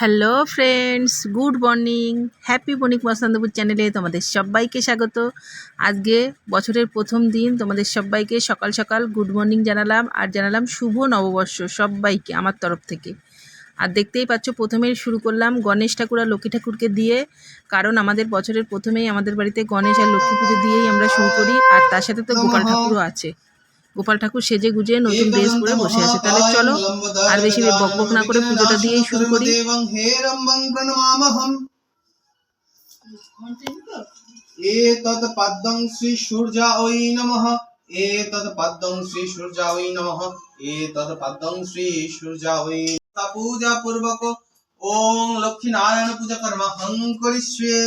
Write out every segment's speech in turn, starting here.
Hello friends good morning Happy Banik Masandpur চ্যানেলে তোমাদের সবাইকে স্বাগত। আজকে বছরের প্রথম দিন তোমাদের সবাইকে সকাল সকাল গুড মর্নিং জানালাম আর জানালাম শুভ নববর্ষ সবাইকে আমার তরফ থেকে। আর দেখতেই পাচ্ছ প্রথমেই শুরু করলাম গণেশ ঠাকুর আর লক্ষ্মী ঠাকুরকে দিয়ে কারণ আমাদের বছরের প্রথমেই আমাদের বাড়িতে গণেশ আর লক্ষ্মী পুজো দিয়েই আমরা শুরু করি আর তার সাথে তো গোপাল ঠাকুরও আছে। গোপাল ঠাকুর সেজে গুজে নতুন ড্রেস পরে বসে আছে। তাহলে চলো আর বেশি বকবক না করে পুজোটা দিয়েই শুরু করি। এতৎ পদ্মং শ্রী সূর্যায় নমঃ। এতৎ পদ্মং শ্রী সূর্যায় নমঃ। এতৎ পদ্মং শ্রী সূর্যায় পূজা পূর্বক ওং লক্ষ্মী নারায়ণ পূজা কর্ম হং করিষ্যে।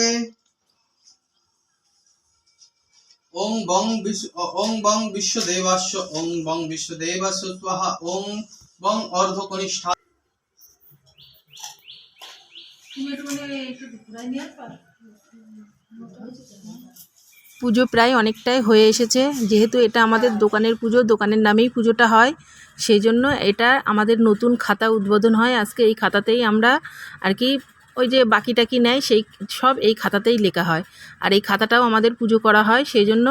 ওং বং বিশ্ব ওং বং বিশ্বদেবাস্য ওং বং বিশ্বদেবাস্য স্বাহা ওং বং অর্ধকনিষ্ঠা। পুজো প্রায় অনেকটাই হয়ে এসেছে। যেহেতু এটা আমাদের দোকানের পুজো দোকানের নামেই পুজোটা হয় সেই জন্য এটা আমাদের নতুন খাতা উদ্বোধন হয়। আজকে এই খাতাতেই আমরা আর কি ওই যে বাকিটা কি নেয়, সেই সব এই খাতাতেই লেখা হয়। আর এই খাতাটাও আমাদের পুজো করা হয়, সেই জন্য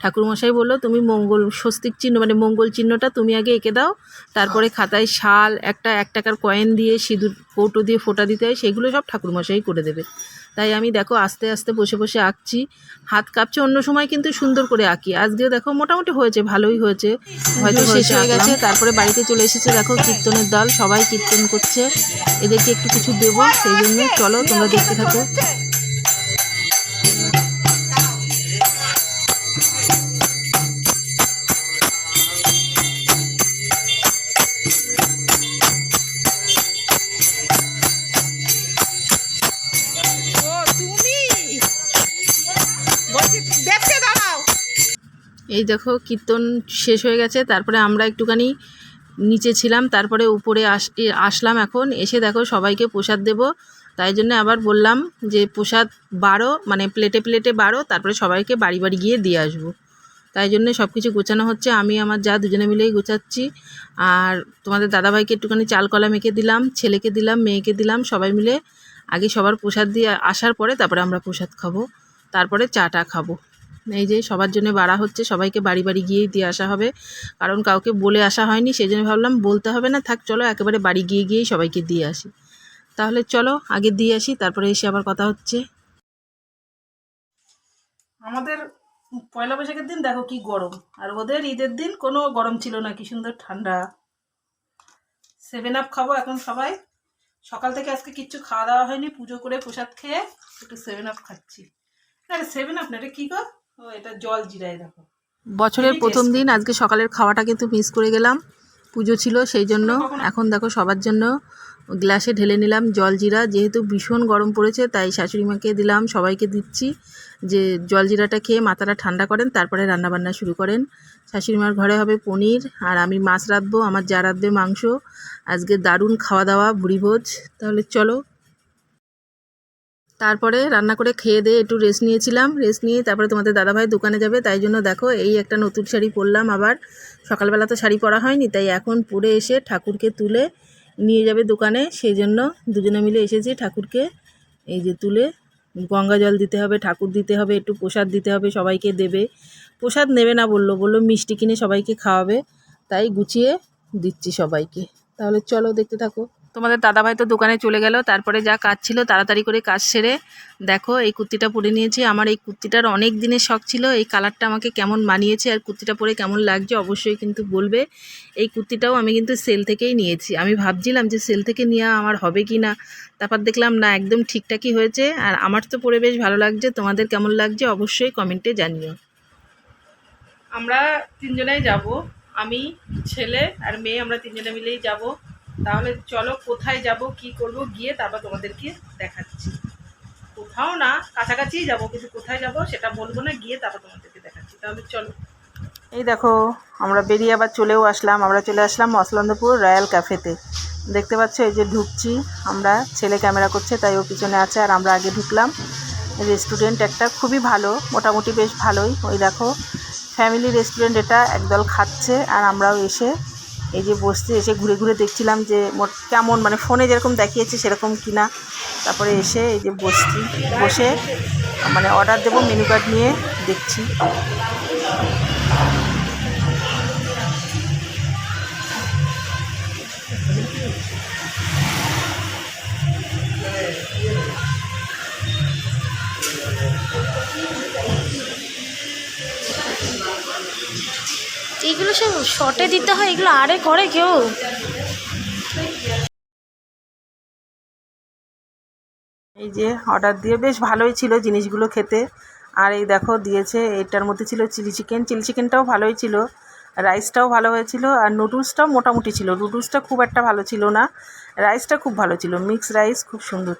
ঠাকুরমশাই বলল, তুমি মঙ্গল স্বস্তিক চিহ্ন মানে মঙ্গল চিহ্নটা তুমি আগে এঁকে দাও, তারপরে খাতায় শাল, একটা, এক টাকার কয়েন দিয়ে সিঁদুর, কৌটো দিয়ে ফোটা দিতে হয়, সেগুলো সব ঠাকুরমশাই করে দেবে। তাই আমি দেখো আস্তে আস্তে বসে বসে আঁকছি। হাত কাঁপছে অন্য সময় কিন্তু সুন্দর করে আঁকি। আজকেও দেখো মোটামুটি হয়েছে ভালোই হয়েছে। হয়তো শেষ হয়ে গেছে। তারপরে বাড়িতে চলে এসেছে দেখো কীর্তনের দল। সবাই কীর্তন করছে। এদেরকে একটু কিছু দেবো সেই জন্য। চলো তোমরা দেখতে থাকো। এই দেখো কীর্তন শেষ হয়ে গেছে, তারপরে আমরা একটুখানি নিচে ছিলাম, তারপরে উপরে আস আসলাম এখন, এসে দেখো সবাইকে প্রসাদ দেব। তাই জন্য আবার বললাম যে প্রসাদ বারো মানে প্লেটে প্লেটে বারো, তারপরে সবাইকে বাড়ি বাড়ি গিয়ে দিয়ে আসব। তাই জন্য সব কিছু গোছানো হচ্ছে, আমি, আমার যা দুজনে মিলেই গোছাচ্ছি। আর তোমাদের দাদাভাইকে একটুখানি চাল কলা মেখে দিলাম, ছেলেকে দিলাম, মেয়েকে দিলাম, সবাই মিলে আগে সবার প্রসাদ দিয়ে আসার পরে তারপরে আমরা প্রসাদ খাব, তারপরে চাটা খাব। এই যে সবার জন্য বাড়া হচ্ছে, সবাইকে বাড়ি বাড়ি গিয়েই দিয়ে আসা হবে। কারণ কাউকে বলে আসা হয়নি সেই জন্য ভাবলাম বলতে হবে না, থাক চলো একেবারে বাড়ি গিয়ে গিয়েই সবাইকে দিয়ে আসি। তাহলে চলো আগে দিয়ে আসি, তারপরে এসে আবার কথা হচ্ছে। আমাদের পয়লা বৈশাখের দিন দেখো কি গরম, আর ওদের ঈদের দিন কোনো গরম ছিল না, কি সুন্দর ঠান্ডা। সেভেন আপ খাব এখন সবাই। সকাল থেকে আজকে কিচ্ছু খাওয়া দাওয়া হয়নি, পুজো করে প্রসাদ খেয়ে একটু সেভেন আপ খাচ্ছি। আরে সেভেন আপ না এটা কী গো? ও এটা জল দেখো। বছরের প্রথম দিন আজকে সকালের খাওয়াটা কিন্তু মিস করে গেলাম। পুজো ছিল সেই জন্য। এখন দেখো সবার জন্য গ্লাসে ঢেলে নিলাম জল জিরা। যেহেতু ভীষণ গরম পড়েছে তাই শাশুড়ি মাকে দিলাম সবাইকে দিচ্ছি যে জল জিরাটা খেয়ে মাথাটা ঠান্ডা করেন তারপরে রান্নাবান্না শুরু করেন। শাশুড়ি মার ঘরে হবে পনির আর আমি মাছ রাঁধবো আমার যা রাঁধবে মাংস। আজকে দারুণ খাওয়া দাওয়া ভুড়িভোজ তাহলে চলো তারপরে রান্না করে খেয়ে দিয়ে একটু রেস্ট নিয়েছিলাম। রেস্ট নিয়ে তারপরে তোমাদের দাদাভাই দোকানে যাবে, তাই জন্য দেখো এই একটা নতুন শাড়ি পরলাম আবার। সকালবেলা তো শাড়ি পরা হয়নি, তাই এখন পরে এসে ঠাকুরকে তুলে নিয়ে যাবে দোকানে। সেই জন্য দুজনে মিলে এসেছি ঠাকুরকে এই যে তুলে। গঙ্গা জল দিতে হবে, ঠাকুর দিতে হবে, একটু প্রসাদ দিতে হবে সবাইকে দেবে। প্রসাদ নেবে না বলল বলল মিষ্টি কিনে সবাইকে খাওয়াবে। তাই গুছিয়ে দিচ্ছি সবাইকে। তাহলে চলো দেখতে থাকো। তোমাদের দাদাভাই তো দোকানে চলে গেল, তারপরে যা কাজ ছিল তাড়াতাড়ি করে কাজ সেরে দেখো এই কুর্তিটা পরে নিয়েছি। আমার এই কুর্তিটার অনেক দিনের শখ ছিল, এই কালারটা আমাকে কেমন মানিয়েছে আর কুর্তিটা পরে কেমন লাগছে অবশ্যই কিন্তু বলবে। এই কুর্তিটাও আমি কিন্তু সেল থেকেই নিয়েছি। আমি ভাবছিলাম যে সেল থেকে নেওয়া আমার হবে কি না, তারপর দেখলাম না, একদম ঠিকঠাকই হয়েছে। আর আমার তো পরে বেশ ভালো লাগছে, তোমাদের কেমন লাগছে অবশ্যই কমেন্টে জানিও। আমরা তিনজনেই যাব, আমি, ছেলে আর মেয়ে, আমরা তিনজনে মিলেই যাব। তাহলে চলো কোথায় যাব, কি করব, গিয়ে তারপর তোমাদেরকে দেখাচ্ছি। কোথাও না, কাছাকাছিই যাব, কিন্তু কোথায় যাব সেটা বলব না, গিয়ে তারপর তোমাদেরকে দেখাচ্ছি। তাহলে চলো। এই দেখো, আমরা বেরিয়ে আবার চলেও আসলাম। আমরা চলে আসলাম মসলন্দপুর রয়্যাল ক্যাফেতে। দেখতে পাচ্ছ, এই যে ঢুকছি। আমরা ছেলে ক্যামেরা করছে, তাই ও পিছনে আছে, আর আমরা আগে ঢুকলাম। রেস্টুরেন্ট একটা খুবই ভালো, মোটামুটি বেশ ভালোই। ওই দেখো, ফ্যামিলি রেস্টুরেন্ট এটা, একদল খাচ্ছে, আর আমরাও এসে এই যে বসতে এসে ঘুরে ঘুরে দেখছিলাম যে কেমন মানে ফোনে যেরকম দেখিয়েছে সেরকম কিনা। তারপরে এসে এই যে বসছি, বসে মানে অর্ডার দেবো মেনু কার্ড নিয়ে দেখছি। এইগুলো সব শর্টে দিতে হয়, এগুলো আরে করে কেউ? এই যে অর্ডার দিয়ে বেশ ভালোই ছিল জিনিসগুলো খেতে। আর এই দেখো দিয়েছে, এটার মধ্যে ছিল চিলি চিকেন চিলি চিকেনটাও ভালোই ছিল। রাইসটাও ভালো হয়েছিল। আর নুডলসটাও মোটামুটি ছিল। নুডলসটা খুব একটা ভালো ছিল না। রাইসটা খুব ভালো ছিল। মিক্স রাইস খুব সুন্দর